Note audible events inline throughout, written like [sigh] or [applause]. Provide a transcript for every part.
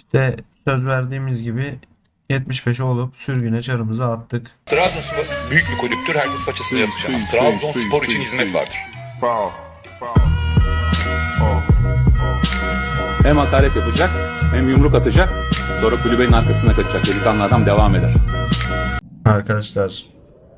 İşte söz verdiğimiz gibi 75 olup sürgüne çarımızı attık. Trabzonspor büyük bir kulüptür. Herkes paçasını yapacağız. Trabzonspor için hizmet vardır. Foul. Foul. Hem hakaret yapacak hem yumruk atacak. Sonra kulübenin arkasına kaçacak. Delikanlı adam devam eder. Arkadaşlar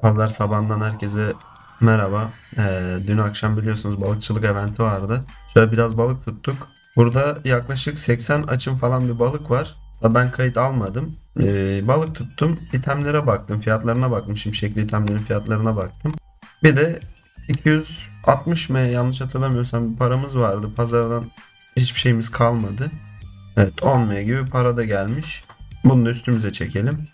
pazar sabahından herkese merhaba. Ee, dün akşam biliyorsunuz balıkçılık eventi vardı. Şöyle biraz balık tuttuk. Burada yaklaşık 80 açım falan bir balık var. Ben kayıt almadım. Ee, balık tuttum. İtemlere baktım. Fiyatlarına baktım. Şimşekli itemlerin fiyatlarına baktım. Bir de 260 M yanlış hatırlamıyorsam bir paramız vardı. Pazardan hiçbir şeyimiz kalmadı. Evet 10 M gibi para da gelmiş. Bunu da üstümüze çekelim.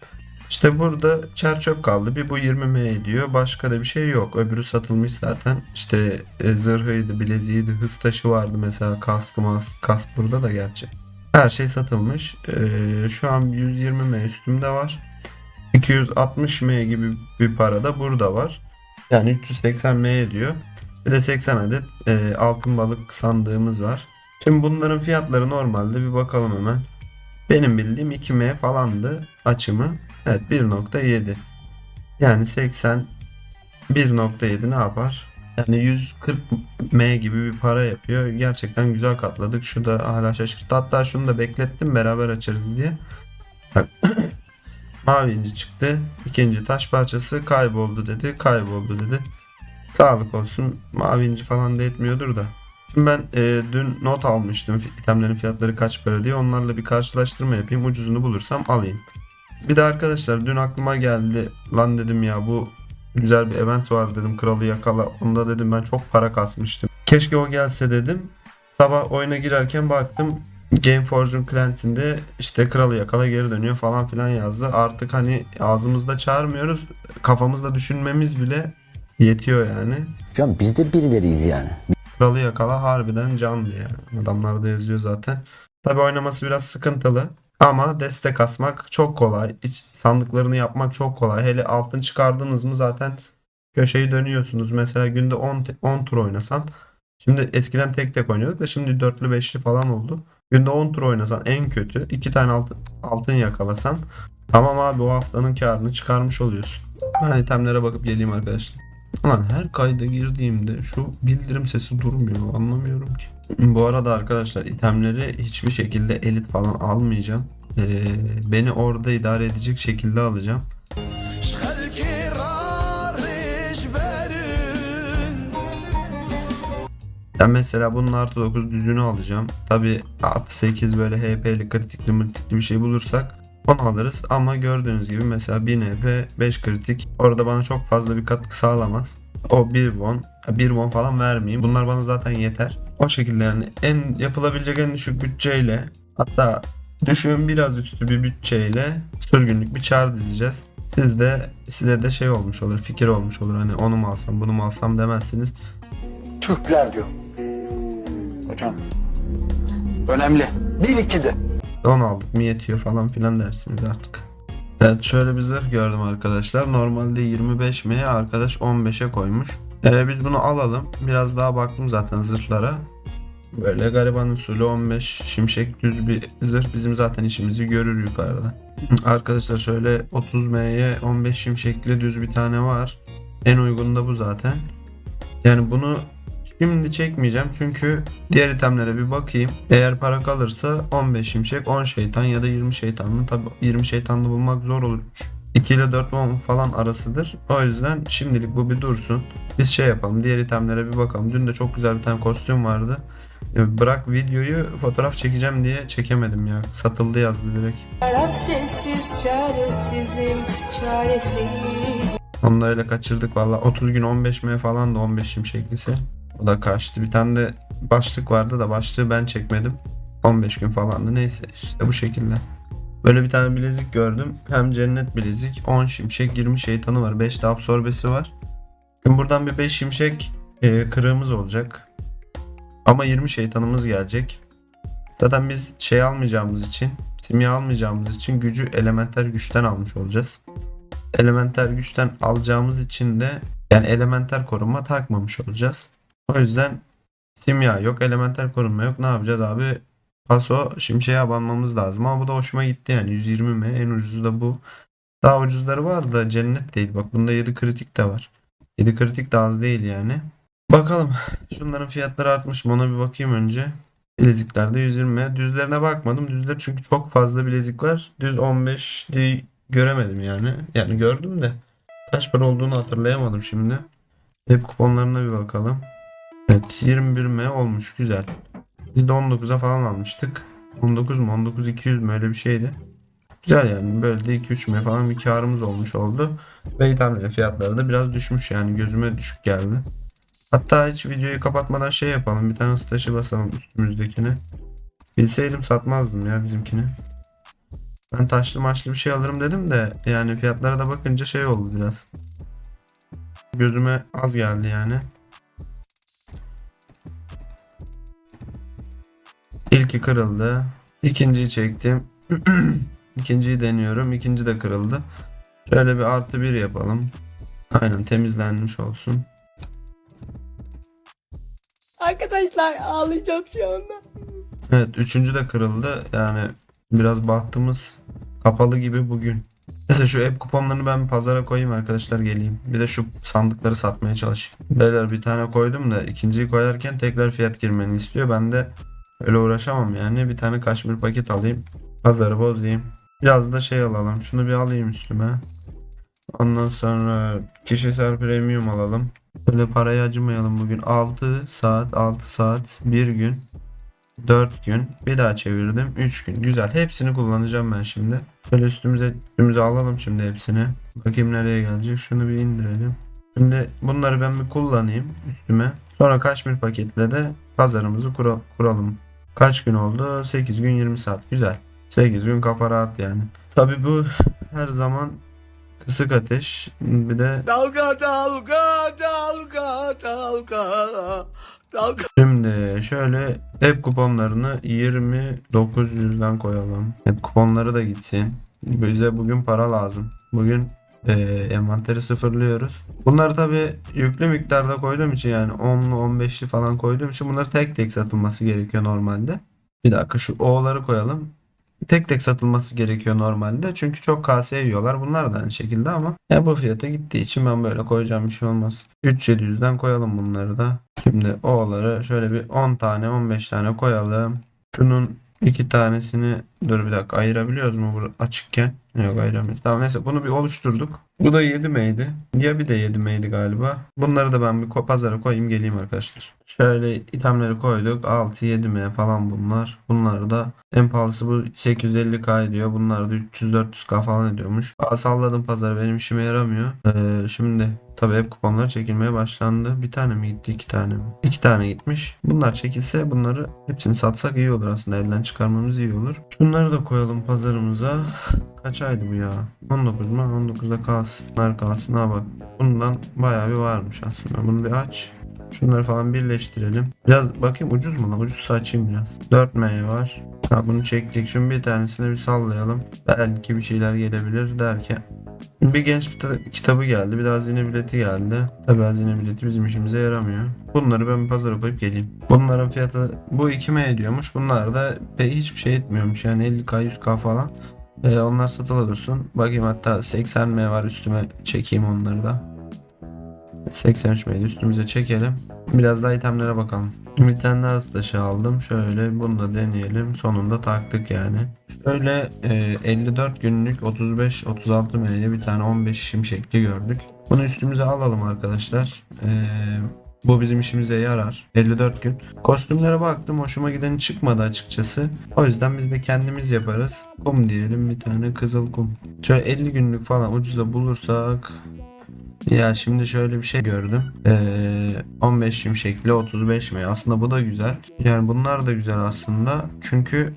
İşte burada çer çöp kaldı. Bir bu 20 M ediyor. Başka da bir şey yok. Öbürü satılmış zaten. İşte e, zırhıydı, bileziğiydi, hız taşı vardı mesela. Kaskı mas, kask burada da gerçi. Her şey satılmış. Ee, şu an 120 M üstümde var. 260 M gibi bir para da burada var. Yani 380 M ediyor. Bir de 80 adet e, altın balık sandığımız var. Şimdi bunların fiyatları normalde bir bakalım hemen. Benim bildiğim 2M falandı açımı. Evet 1.7. Yani 80 1.7 ne yapar? Yani 140 M gibi bir para yapıyor. Gerçekten güzel katladık. Şu da hala şaşırttı. Hatta şunu da beklettim beraber açarız diye. Bak [coughs] mavi inci çıktı. İkinci taş parçası kayboldu dedi. Kayboldu dedi. Sağlık olsun. Mavi inci falan da etmiyordur da. Şimdi ben e, dün not almıştım itemlerin fiyatları kaç para diye. Onlarla bir karşılaştırma yapayım. Ucuzunu bulursam alayım. Bir de arkadaşlar dün aklıma geldi. Lan dedim ya bu güzel bir event var dedim. Kralı yakala. Onda dedim ben çok para kasmıştım. Keşke o gelse dedim. Sabah oyuna girerken baktım. Gameforge'un client'inde işte kralı yakala geri dönüyor falan filan yazdı. Artık hani ağzımızda çağırmıyoruz. Kafamızda düşünmemiz bile yetiyor yani. Hocam biz de birileriyiz yani. Kralı yakala harbiden canlı yani. Adamlar da yazıyor zaten. Tabi oynaması biraz sıkıntılı. Ama destek asmak çok kolay. İç sandıklarını yapmak çok kolay. Hele altın çıkardınız mı zaten köşeyi dönüyorsunuz. Mesela günde 10, te- 10 tur oynasan. Şimdi eskiden tek tek oynuyorduk da şimdi dörtlü beşli falan oldu. Günde 10 tur oynasan en kötü 2 tane altın, altın yakalasan tamam abi o haftanın karını çıkarmış oluyorsun. Ben itemlere bakıp geleyim arkadaşlar. Ulan her kayda girdiğimde şu bildirim sesi durmuyor. Anlamıyorum ki. Bu arada arkadaşlar itemleri hiçbir şekilde elit falan almayacağım. Ee, beni orada idare edecek şekilde alacağım. Ben mesela bunun artı 9 düzünü alacağım. Tabi artı 8 böyle HP'li kritikli mırtikli bir şey bulursak onu alırız. Ama gördüğünüz gibi mesela 1000 HP 5 kritik orada bana çok fazla bir katkı sağlamaz. O 1 won, 1 won falan vermeyeyim. Bunlar bana zaten yeter. O şekilde yani en yapılabilecek en düşük bütçeyle hatta düşüğün biraz üstü bir bütçeyle sürgünlük bir çağrı dizeceğiz. Siz de size de şey olmuş olur, fikir olmuş olur. Hani onu mu alsam, bunu mu alsam demezsiniz. Türkler diyor. Hocam. Önemli. Bir iki de. 10 aldık mı yetiyor falan filan dersiniz artık. Evet şöyle bir zırh gördüm arkadaşlar. Normalde 25 mi arkadaş 15'e koymuş. Ee, biz bunu alalım. Biraz daha baktım zaten zırhlara. Böyle gariban usulü 15 şimşek düz bir zırh bizim zaten işimizi görür yukarıda. [laughs] Arkadaşlar şöyle 30 M'ye 15 şimşekli düz bir tane var. En uygun da bu zaten. Yani bunu Şimdi çekmeyeceğim çünkü diğer itemlere bir bakayım. Eğer para kalırsa 15 şimşek 10 şeytan ya da 20 şeytanlı. Tabi 20 şeytanlı bulmak zor olur. 2 ile 4 bomb falan arasıdır. O yüzden şimdilik bu bir dursun. Biz şey yapalım diğer itemlere bir bakalım. Dün de çok güzel bir tane kostüm vardı. E, Bırak videoyu fotoğraf çekeceğim diye çekemedim ya. Satıldı yazdı direkt. Sessiz çaresizim çaresiz Onu da öyle kaçırdık valla. 30 gün 15 M falan da 15 şimşeklisi. O da kaçtı. Bir tane de başlık vardı da başlığı ben çekmedim. 15 gün falandı. Neyse işte bu şekilde. Böyle bir tane bilezik gördüm. Hem cennet bilezik. 10 şimşek 20 şeytanı var. 5 de absorbesi var. Şimdi buradan bir 5 şimşek e, kırığımız olacak. Ama 20 şeytanımız gelecek. Zaten biz şey almayacağımız için, simya almayacağımız için gücü elementer güçten almış olacağız. Elementer güçten alacağımız için de yani elementer korunma takmamış olacağız. O yüzden simya yok, elementer korunma yok. Ne yapacağız abi? Paso şimşeğe abanmamız lazım ama bu da hoşuma gitti yani 120 mi en ucuzu da bu. Daha ucuzları var da cennet değil bak bunda 7 kritik de var. 7 kritik de az değil yani. Bakalım şunların fiyatları artmış mı ona bir bakayım önce. Bileziklerde 120. Düzlerine bakmadım. Düzler çünkü çok fazla bilezik var. Düz 15 diye göremedim yani. Yani gördüm de kaç para olduğunu hatırlayamadım şimdi. Hep kuponlarına bir bakalım. Evet 21 M olmuş güzel. Biz de 19'a falan almıştık. 19 mu 19 200 mü öyle bir şeydi. Güzel yani böyle de 2-3 M falan bir karımız olmuş oldu. Ve itemlerin fiyatları da biraz düşmüş yani gözüme düşük geldi. Hatta hiç videoyu kapatmadan şey yapalım. Bir tane staşı basalım üstümüzdekini. Bilseydim satmazdım ya bizimkini. Ben taşlı maçlı bir şey alırım dedim de yani fiyatlara da bakınca şey oldu biraz. Gözüme az geldi yani. İlki kırıldı. İkinciyi çektim. [clears throat] İkinciyi deniyorum. İkinci de kırıldı. Şöyle bir artı bir yapalım. Aynen temizlenmiş olsun. Arkadaşlar ağlayacağım şu anda. Evet üçüncü de kırıldı. Yani biraz bahtımız kapalı gibi bugün. Neyse şu app kuponlarını ben pazara koyayım arkadaşlar geleyim. Bir de şu sandıkları satmaya çalışayım. Beyler bir tane koydum da ikinciyi koyarken tekrar fiyat girmeni istiyor. Ben de öyle uğraşamam yani. Bir tane kaşmir paket alayım. Pazarı bozayım. Biraz da şey alalım. Şunu bir alayım üstüme. Ondan sonra kişisel premium alalım. Böyle parayı acımayalım bugün. 6 saat, 6 saat, 1 gün. 4 gün. Bir daha çevirdim. 3 gün. Güzel. Hepsini kullanacağım ben şimdi. Şöyle üstümüze, üstümüze alalım şimdi hepsini. Bakayım nereye gelecek. Şunu bir indirelim. Şimdi bunları ben bir kullanayım üstüme. Sonra kaç bir paketle de pazarımızı kura- kuralım. Kaç gün oldu? 8 gün 20 saat. Güzel. 8 gün kafa rahat yani. Tabi bu her zaman kısık ateş. Bir de Dalga dalga dalga dalga dalga. Şimdi şöyle hep kuponlarını 2900'den koyalım. Hep kuponları da gitsin. Bize bugün para lazım. Bugün eee envanteri sıfırlıyoruz. Bunları tabi yüklü miktarda koyduğum için yani 10'lu 15'li falan koyduğum için bunları tek tek satılması gerekiyor normalde. Bir dakika şu O'ları koyalım. Tek tek satılması gerekiyor normalde. Çünkü çok kase yiyorlar. Bunlar da aynı şekilde ama ya bu fiyata gittiği için ben böyle koyacağım bir şey olmaz. 3700'den koyalım bunları da. Şimdi O'ları şöyle bir 10 tane 15 tane koyalım. Şunun iki tanesini dur bir dakika ayırabiliyoruz mu bu açıkken? Yok ayıramıyoruz. Tamam neyse bunu bir oluşturduk. Bu da 7 meydi. Ya bir de 7 meydi galiba. Bunları da ben bir pazara koyayım geleyim arkadaşlar. Şöyle itemleri koyduk. 6 7 m falan bunlar. Bunlar da en pahalısı bu 850k ediyor. Bunlar da 300-400k falan ediyormuş. Aa, salladım pazarı benim işime yaramıyor. Ee, şimdi tabii hep kuponlar çekilmeye başlandı. Bir tane mi gitti iki tane mi? İki tane gitmiş. Bunlar çekilse bunları hepsini satsak iyi olur aslında. Elden çıkarmamız iyi olur. Şunları da koyalım pazarımıza. Kaç aydı bu ya? 19 mu? 19'da kalsın. Bunlar kalsın. Ha bak. Bundan bayağı bir varmış aslında. Bunu bir aç. Şunları falan birleştirelim. Biraz bakayım ucuz mu lan? Ucuzsa açayım biraz. 4 M var. Ha bunu çektik. Şunun bir tanesini bir sallayalım. Belki bir şeyler gelebilir derken. Bir genç bir ta- kitabı geldi. Bir de hazine bileti geldi. Tabi hazine bileti bizim işimize yaramıyor. Bunları ben pazara koyup geleyim. Bunların fiyatı bu 2 M ediyormuş. Bunlar da pek hiçbir şey etmiyormuş. Yani 50k 100k falan. Ee, onlar satılı dursun. Bakayım hatta 80 M var üstüme çekeyim onları da. 83 M'yi üstümüze çekelim. Biraz daha itemlere bakalım. Bir tane daha taşı aldım. Şöyle bunu da deneyelim. Sonunda taktık yani. Şöyle e, 54 günlük 35-36 M'ye bir tane 15 şimşekli gördük. Bunu üstümüze alalım arkadaşlar. E, bu bizim işimize yarar. 54 gün. Kostümlere baktım. Hoşuma giden çıkmadı açıkçası. O yüzden biz de kendimiz yaparız. Kum diyelim bir tane kızıl kum. Şöyle 50 günlük falan ucuza bulursak ya şimdi şöyle bir şey gördüm. Ee, 15 şimşekli 35 mi? Aslında bu da güzel. Yani bunlar da güzel aslında. Çünkü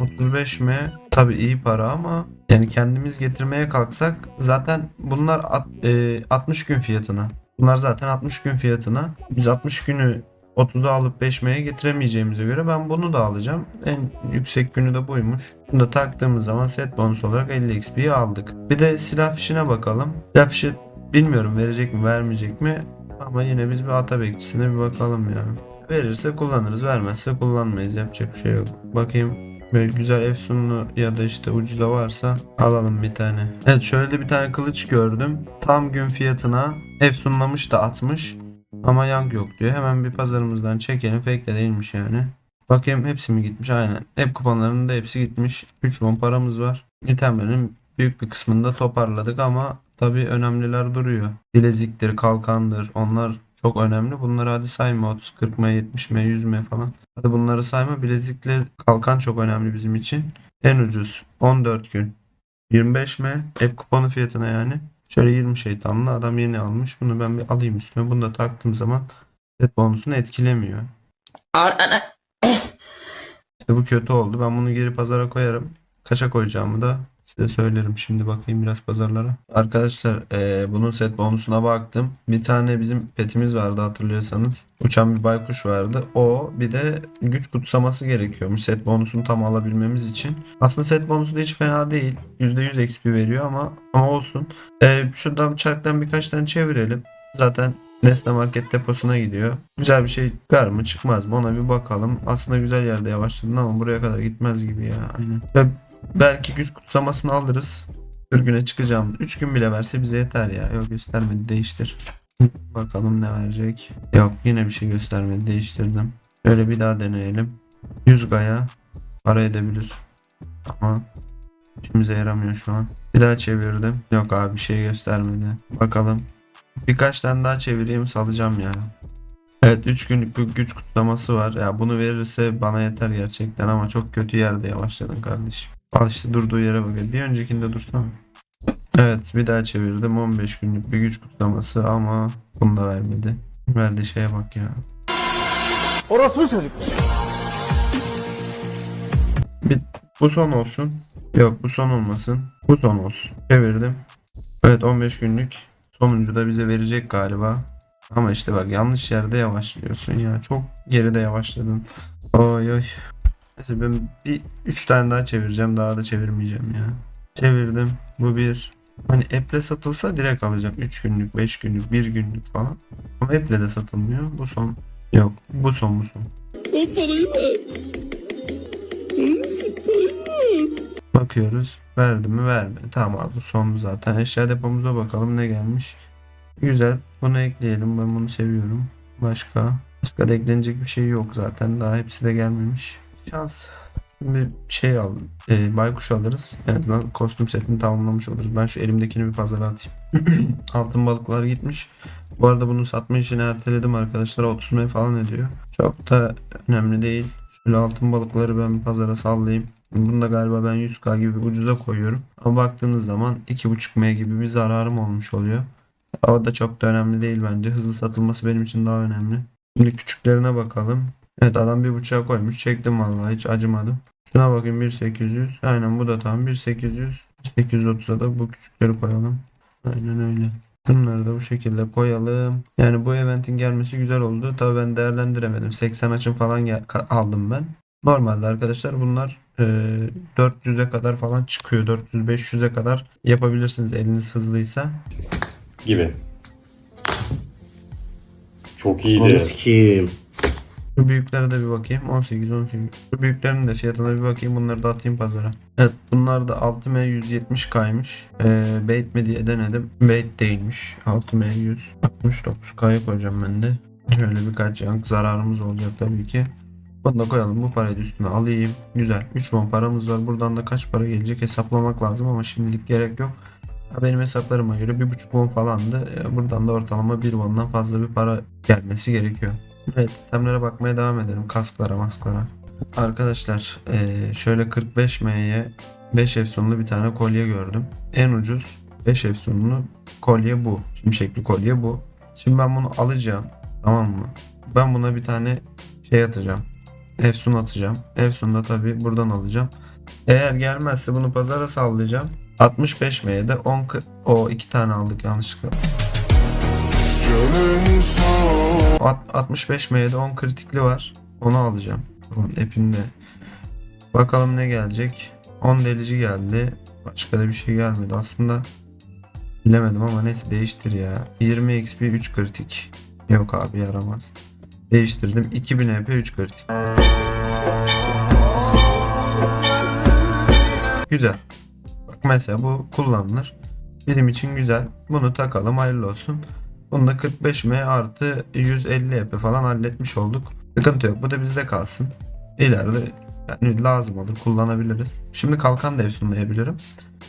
35 mi? Tabii iyi para ama yani kendimiz getirmeye kalksak zaten bunlar at- e, 60 gün fiyatına. Bunlar zaten 60 gün fiyatına. Biz 60 günü 30'a alıp 5 M'ye getiremeyeceğimize göre ben bunu da alacağım. En yüksek günü de buymuş. Bunu da taktığımız zaman set bonus olarak 50 XP'yi aldık. Bir de silah fişine bakalım. Silah fişi bilmiyorum verecek mi vermeyecek mi. Ama yine biz bir ata bekçisine bir bakalım ya. Verirse kullanırız, vermezse kullanmayız. Yapacak bir şey yok. Bakayım böyle güzel efsunlu ya da işte ucuza varsa alalım bir tane. Evet şöyle de bir tane kılıç gördüm. Tam gün fiyatına efsunlamış da atmış. Ama yang yok diyor. Hemen bir pazarımızdan çekelim. Fake de değilmiş yani. Bakayım hepsi mi gitmiş? Aynen. Hep kuponlarının da hepsi gitmiş. 3 won paramız var. İtemlerin büyük bir kısmını da toparladık ama tabii önemliler duruyor. Bileziktir, kalkandır. Onlar çok önemli. Bunları hadi sayma. 30, 40 m, 70 m, 100 m falan. Hadi bunları sayma. Bilezikle kalkan çok önemli bizim için. En ucuz 14 gün. 25 m. Hep kuponu fiyatına yani. Şöyle 20 şeytanlı adam yeni almış. Bunu ben bir alayım üstüme. Bunu da taktığım zaman set bonusunu etkilemiyor. İşte bu kötü oldu. Ben bunu geri pazara koyarım. Kaça koyacağımı da size söylerim. Şimdi bakayım biraz pazarlara. Arkadaşlar eee, bunun set bonusuna baktım. Bir tane bizim petimiz vardı hatırlıyorsanız. Uçan bir baykuş vardı. O bir de güç kutsaması gerekiyormuş set bonusunu tam alabilmemiz için. Aslında set bonusu da hiç fena değil. %100 XP veriyor ama, ama olsun. Eee, şuradan çarktan birkaç tane çevirelim. Zaten Nesne Market deposuna gidiyor. Güzel bir şey çıkar mı çıkmaz mı ona bir bakalım. Aslında güzel yerde yavaşladın ama buraya kadar gitmez gibi ya. Aynen. Ve belki güç kutsamasını alırız. Bir çıkacağım. 3 gün bile verse bize yeter ya. Yok göstermedi değiştir. Bakalım ne verecek. Yok yine bir şey göstermedi değiştirdim. Şöyle bir daha deneyelim. 100 gaya para edebilir. Ama işimize yaramıyor şu an. Bir daha çevirdim. Yok abi bir şey göstermedi. Bakalım. Birkaç tane daha çevireyim salacağım ya. Evet 3 günlük bir güç kutlaması var. Ya bunu verirse bana yeter gerçekten ama çok kötü yerde yavaşladın kardeşim. Al işte durduğu yere bakın. Bir öncekinde dursana. Evet bir daha çevirdim 15 günlük bir güç kutlaması ama bunu da vermedi. Verdiği şeye bak ya. Orospu çocuk. Bir, bu son olsun. Yok bu son olmasın. Bu son olsun. Çevirdim. Evet 15 günlük sonuncu da bize verecek galiba. Ama işte bak yanlış yerde yavaşlıyorsun ya. Çok geride yavaşladın. Oy oy. Neyse ben bir 3 tane daha çevireceğim. Daha da çevirmeyeceğim ya. Çevirdim. Bu bir. Hani Apple satılsa direkt alacağım. 3 günlük, 5 günlük, 1 günlük falan. Ama Apple de satılmıyor. Bu son. Yok. Bu son bu son. Bakıyoruz. Verdi mi vermedi. Tamam abi bu son zaten. Eşya depomuza bakalım ne gelmiş. Güzel. Bunu ekleyelim. Ben bunu seviyorum. Başka? Başka da eklenecek bir şey yok zaten. Daha hepsi de gelmemiş. Şans. Bir şey al. E, baykuş alırız. En azından kostüm setini tamamlamış oluruz. Ben şu elimdekini bir pazara atayım. [clears throat] Altın balıklar gitmiş. Bu arada bunu satma işini erteledim arkadaşlar. 30 M falan ediyor. Çok da önemli değil. Şöyle altın balıkları ben bir pazara sallayayım. Bunu da galiba ben 100k gibi ucuza koyuyorum. Ama baktığınız zaman 2.5 M gibi bir zararım olmuş oluyor. O da çok da önemli değil bence. Hızlı satılması benim için daha önemli. Şimdi küçüklerine bakalım. Evet adam bir bıçağı koymuş. Çektim vallahi hiç acımadım. Şuna bakayım 1800. Aynen bu da tam 1800. 830'a da bu küçükleri koyalım. Aynen öyle. Bunları da bu şekilde koyalım. Yani bu eventin gelmesi güzel oldu. Tabii ben değerlendiremedim. 80 açım falan aldım ben. Normalde arkadaşlar bunlar e, 400'e kadar falan çıkıyor. 400-500'e kadar yapabilirsiniz eliniz hızlıysa. gibi. Çok iyiydi. Şu büyüklere de bir bakayım. 18 18. Şu büyüklerin de fiyatına bir bakayım. Bunları da atayım pazara. Evet bunlar da 6M 170 kaymış. Ee, bait mi diye denedim. Bait değilmiş. 6M 100. 69K'ya koyacağım ben de. Şöyle birkaç yank zararımız olacak tabii ki. Bunu da koyalım. Bu parayı da üstüme alayım. Güzel. 3 won paramız var. Buradan da kaç para gelecek hesaplamak lazım ama şimdilik gerek yok. Benim hesaplarıma göre 1.5 won falandı. Ee, Buradan da ortalama 1 won'dan fazla bir para gelmesi gerekiyor. Evet, itemlere bakmaya devam edelim. Kasklara, masklara. Arkadaşlar, eee, şöyle 45M'ye 5 efsunlu bir tane kolye gördüm. En ucuz 5 efsunlu kolye bu. Şimşekli kolye bu. Şimdi ben bunu alacağım. Tamam mı? Ben buna bir tane şey atacağım. Efsun atacağım. Efsun da tabii buradan alacağım. Eğer gelmezse bunu pazara sallayacağım. 65M'ye de 10 kı- o iki tane aldık yanlışlıkla. At- 65 M'de 10 kritikli var. Onu alacağım. Bakalım epinde. Bakalım ne gelecek. 10 delici geldi. Başka da bir şey gelmedi. Aslında bilemedim ama neyse değiştir ya. 20 XP 3 kritik. Yok abi yaramaz. Değiştirdim. 2000 EP 3 kritik. Güzel. Bak mesela bu kullanılır. Bizim için güzel. Bunu takalım hayırlı olsun. Bunu da 45M artı 150 EP falan halletmiş olduk. Sıkıntı yok. Bu da bizde kalsın. İleride yani lazım olur. Kullanabiliriz. Şimdi kalkan da efsunlayabilirim.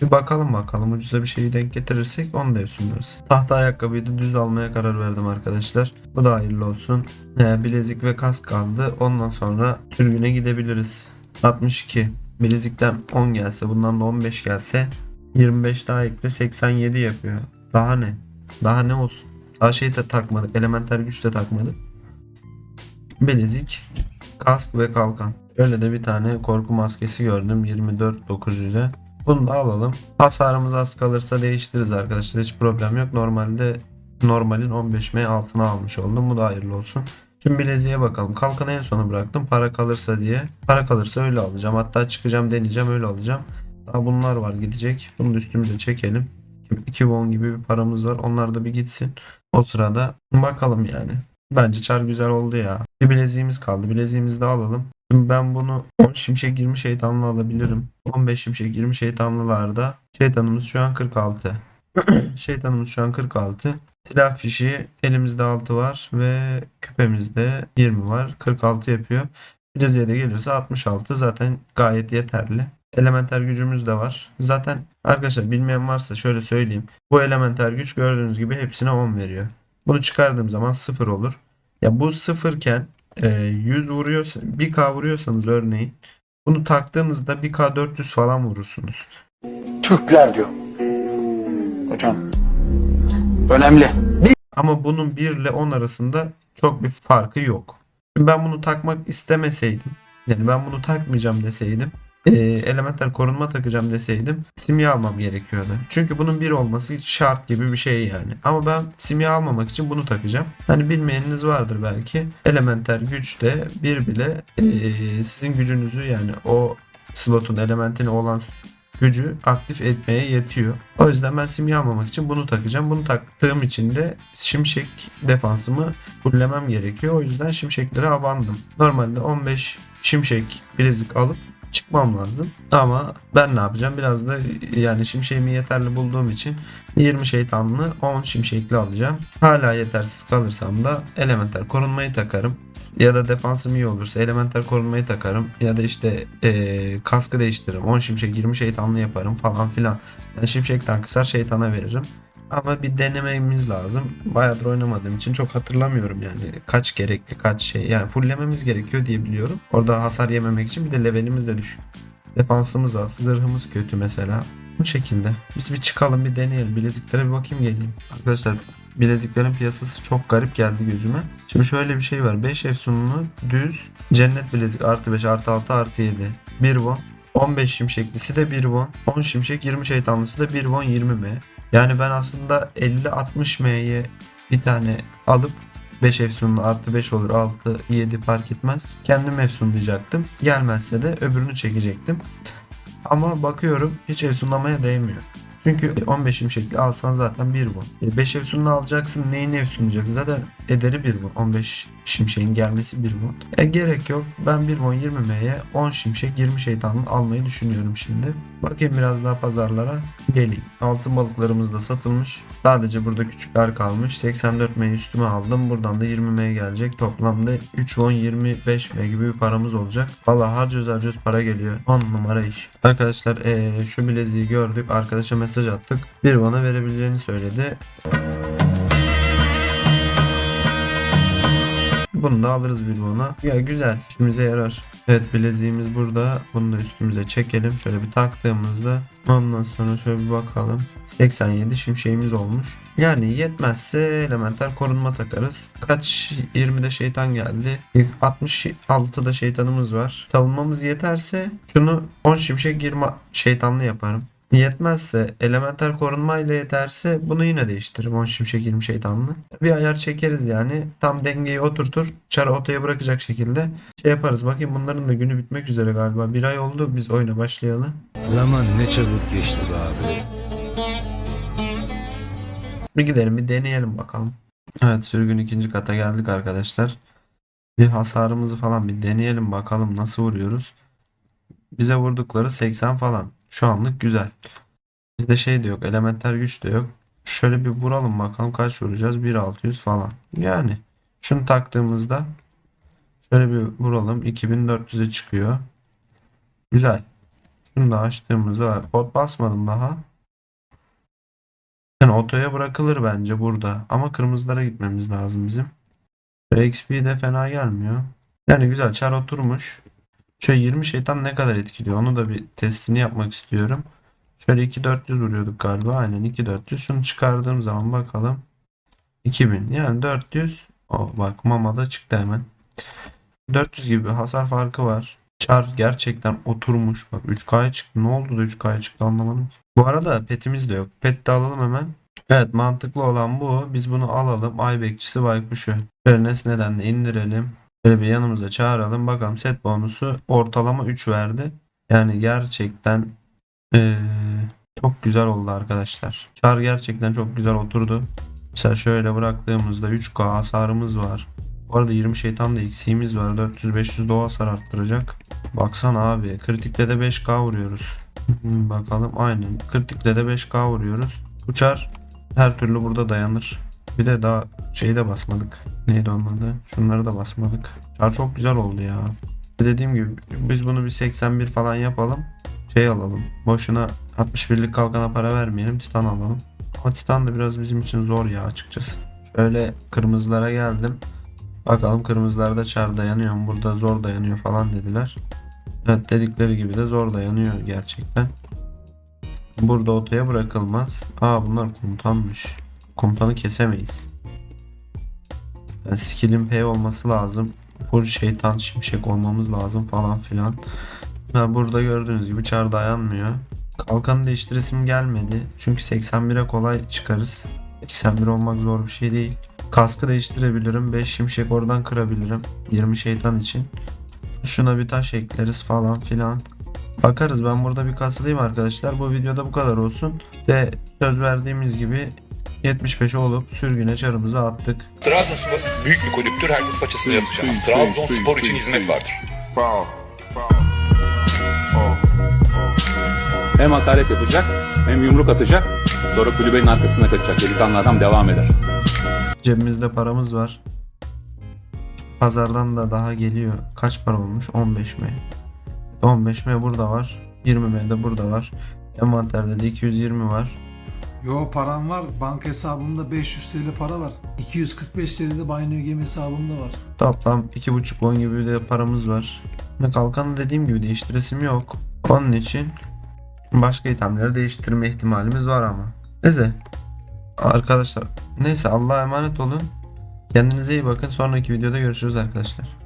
Bir bakalım bakalım ucuza bir şeyi denk getirirsek onu da efsunlarız. Tahta ayakkabıyı da düz almaya karar verdim arkadaşlar. Bu da hayırlı olsun. Ee, bilezik ve kask kaldı. Ondan sonra sürgüne gidebiliriz. 62. Bilezikten 10 gelse bundan da 15 gelse 25 daha ekle 87 yapıyor. Daha ne? Daha ne olsun? Şey de takmadık. Elementer güç de takmadık. Bilezik, kask ve kalkan. Şöyle de bir tane korku maskesi gördüm 24.900'e. Bunu da alalım. Hasarımız az kalırsa değiştiririz arkadaşlar. Hiç problem yok. Normalde normalin 15M altına almış oldum. Bu da hayırlı olsun. Şimdi bileziğe bakalım. Kalkanı en sona bıraktım. Para kalırsa diye. Para kalırsa öyle alacağım. Hatta çıkacağım deneyeceğim öyle alacağım. Daha bunlar var gidecek. Bunu üstümüze çekelim. 2 won gibi bir paramız var. Onlar da bir gitsin. O sırada bakalım yani. Bence çar güzel oldu ya. Bir bileziğimiz kaldı. Bileziğimizi de alalım. Şimdi ben bunu 10 şimşek 20 şeytanlı alabilirim. 15 şimşek 20 şeytanlılarda şeytanımız şu an 46. [clears throat] şeytanımız şu an 46. Silah fişi elimizde 6 var ve küpemizde 20 var. 46 yapıyor. Bileziğe de gelirse 66 zaten gayet yeterli. Elementer gücümüz de var. Zaten arkadaşlar bilmeyen varsa şöyle söyleyeyim. Bu elementer güç gördüğünüz gibi hepsine 10 veriyor. Bunu çıkardığım zaman 0 olur. Ya bu sıfırken e, 100 vuruyorsa 1K vuruyorsanız örneğin bunu taktığınızda 1K 400 falan vurursunuz. Türkler diyor. Hocam. Önemli. Ama bunun 1 ile 10 arasında çok bir farkı yok. Şimdi ben bunu takmak istemeseydim yani ben bunu takmayacağım deseydim e, elementer korunma takacağım deseydim simya almam gerekiyordu. Çünkü bunun bir olması şart gibi bir şey yani. Ama ben simya almamak için bunu takacağım. Hani bilmeyeniniz vardır belki. Elementer güçte bir bile e, sizin gücünüzü yani o slotun elementine olan gücü aktif etmeye yetiyor. O yüzden ben simya almamak için bunu takacağım. Bunu taktığım için de şimşek defansımı fullemem gerekiyor. O yüzden şimşekleri abandım. Normalde 15 şimşek bilezik alıp çıkmam lazım. Ama ben ne yapacağım? Biraz da yani şimşeğimi yeterli bulduğum için 20 şeytanlı 10 şimşekli alacağım. Hala yetersiz kalırsam da elementer korunmayı takarım. Ya da defansım iyi olursa elementer korunmayı takarım. Ya da işte eee, kaskı değiştiririm. 10 şimşek 20 şeytanlı yaparım falan filan. Yani şimşekten kısar şeytana veririm. Ama bir denememiz lazım. Bayağıdır oynamadığım için çok hatırlamıyorum yani. Kaç gerekli kaç şey. Yani fulllememiz gerekiyor diye biliyorum. Orada hasar yememek için bir de levelimiz de düşük. Defansımız az. Zırhımız kötü mesela. Bu şekilde. Biz bir çıkalım bir deneyelim. Bileziklere bir bakayım geleyim. Arkadaşlar bileziklerin piyasası çok garip geldi gözüme. Şimdi şöyle bir şey var. 5 efsunlu düz cennet bilezik artı 5 artı 6 artı 7. 1 won. 15 şimşeklisi de 1 won. 10 şimşek 20 şeytanlısı da 1 won 20 m. Yani ben aslında 50-60 m'ye bir tane alıp 5 efsunlu artı 5 olur 6 7 fark etmez. Kendim efsunlayacaktım. Gelmezse de öbürünü çekecektim. Ama bakıyorum hiç efsunlamaya değmiyor. Çünkü 15 şimşekli alsan zaten 1 bu. 5 efsunlu alacaksın neyini efsunlayacaksın? Zaten ederi 1 bu. 15 şimşeğin gelmesi 1 bu. E gerek yok. Ben 1 bon 20 M'ye 10 şimşek 20 şeytanlı almayı düşünüyorum şimdi. Bakayım biraz daha pazarlara geleyim. Altın balıklarımız da satılmış. Sadece burada küçükler kalmış. 84 M üstüme aldım. Buradan da 20 M gelecek. Toplamda 3 10 25 M gibi bir paramız olacak. Valla harcıyoruz harcıyoruz para geliyor. 10 numara iş. Arkadaşlar eee, şu bileziği gördük. Arkadaşa mesaj attık. Bir bana verebileceğini söyledi. Bunu da alırız bir ona. Ya güzel. İşimize yarar. Evet bileziğimiz burada. Bunu da üstümüze çekelim. Şöyle bir taktığımızda ondan sonra şöyle bir bakalım. 87 şimşeğimiz olmuş. Yani yetmezse elementer korunma takarız. Kaç 20'de şeytan geldi. 66'da şeytanımız var. Savunmamız yeterse şunu 10 şimşek 20 şeytanlı yaparım. Yetmezse elementer korunma ile yeterse bunu yine değiştiririm 10 şimşek 20 şeytanlı. Bir ayar çekeriz yani. Tam dengeyi oturtur. Çarı otoya bırakacak şekilde şey yaparız. Bakayım bunların da günü bitmek üzere galiba. Bir ay oldu biz oyuna başlayalı. Zaman ne çabuk geçti be abi. Bir gidelim bir deneyelim bakalım. Evet sürgün ikinci kata geldik arkadaşlar. Bir hasarımızı falan bir deneyelim bakalım nasıl vuruyoruz. Bize vurdukları 80 falan. Şu anlık güzel. Bizde şey de yok. Elementer güç de yok. Şöyle bir vuralım bakalım kaç vuracağız. 1600 falan. Yani şunu taktığımızda şöyle bir vuralım. 2400'e çıkıyor. Güzel. Şunu da açtığımızda pot basmadım daha. Yani otoya bırakılır bence burada. Ama kırmızılara gitmemiz lazım bizim. Ve XP de fena gelmiyor. Yani güzel çar oturmuş. Şöyle 20 şeytan ne kadar etkiliyor onu da bir testini yapmak istiyorum. Şöyle 2400 vuruyorduk galiba. Aynen 2400. Şunu çıkardığım zaman bakalım. 2000. Yani 400. O bak mama da çıktı hemen. 400 gibi hasar farkı var. Char gerçekten oturmuş. Bak 3K'ya çıktı. Ne oldu da 3K'ya çıktı anlamadım. Bu arada petimiz de yok. Pet de alalım hemen. Evet mantıklı olan bu. Biz bunu alalım. Ay bekçisi baykuşu. Şöyle nesneden de indirelim. Şöyle bir yanımıza çağıralım. Bakalım set bonusu ortalama 3 verdi. Yani gerçekten eee, çok güzel oldu arkadaşlar. Char gerçekten çok güzel oturdu. Mesela şöyle bıraktığımızda 3K hasarımız var. Bu arada 20 şeytan da eksiğimiz var. 400-500 doğa hasar arttıracak. Baksana abi. Kritikle de 5K vuruyoruz. [laughs] Bakalım aynen. Kritikle de 5K vuruyoruz. Uçar her türlü burada dayanır. Bir de daha şeyi de basmadık. Neydi onun adı? Şunları da basmadık. Çar çok güzel oldu ya. Dediğim gibi biz bunu bir 81 falan yapalım. Şey alalım. Boşuna 61'lik kalkana para vermeyelim. Titan alalım. Ama Titan da biraz bizim için zor ya açıkçası. Şöyle kırmızılara geldim. Bakalım kırmızılarda çar dayanıyor mu? Burada zor dayanıyor falan dediler. Evet dedikleri gibi de zor dayanıyor gerçekten. Burada otoya bırakılmaz. Aa bunlar komutanmış. Komutanı kesemeyiz. Yani skill'in P olması lazım. Full şeytan şimşek olmamız lazım falan filan. Ha, burada gördüğünüz gibi çar dayanmıyor. Kalkanı değiştiresim gelmedi. Çünkü 81'e kolay çıkarız. 81 olmak zor bir şey değil. Kaskı değiştirebilirim. 5 şimşek oradan kırabilirim. 20 şeytan için. Şuna bir taş ekleriz falan filan. Bakarız ben burada bir kasılayım arkadaşlar. Bu videoda bu kadar olsun. Ve söz verdiğimiz gibi 75 olup sürgüne çarımızı attık. Trabzonspor büyük bir kulüptür. Herkes paçasını yapacağız. Trabzonspor için hizmet vardır. Foul. Oh. Oh. Hem hakaret yapacak hem yumruk atacak. Sonra kulübenin arkasına kaçacak. Delikanlı adam devam eder. Cebimizde paramız var. Pazardan da daha geliyor. Kaç para olmuş? 15 mi? 15 mi burada var. 20 mi de burada var. Envanterde de 220 var. Yo param var. Banka hesabımda 500 TL para var. 245 TL de Binance Game hesabımda var. Toplam 2,5 won gibi de paramız var. Ve kalkanı dediğim gibi değiştiresim yok. Onun için başka itemleri değiştirme ihtimalimiz var ama. Neyse. Arkadaşlar. Neyse Allah'a emanet olun. Kendinize iyi bakın. Sonraki videoda görüşürüz arkadaşlar.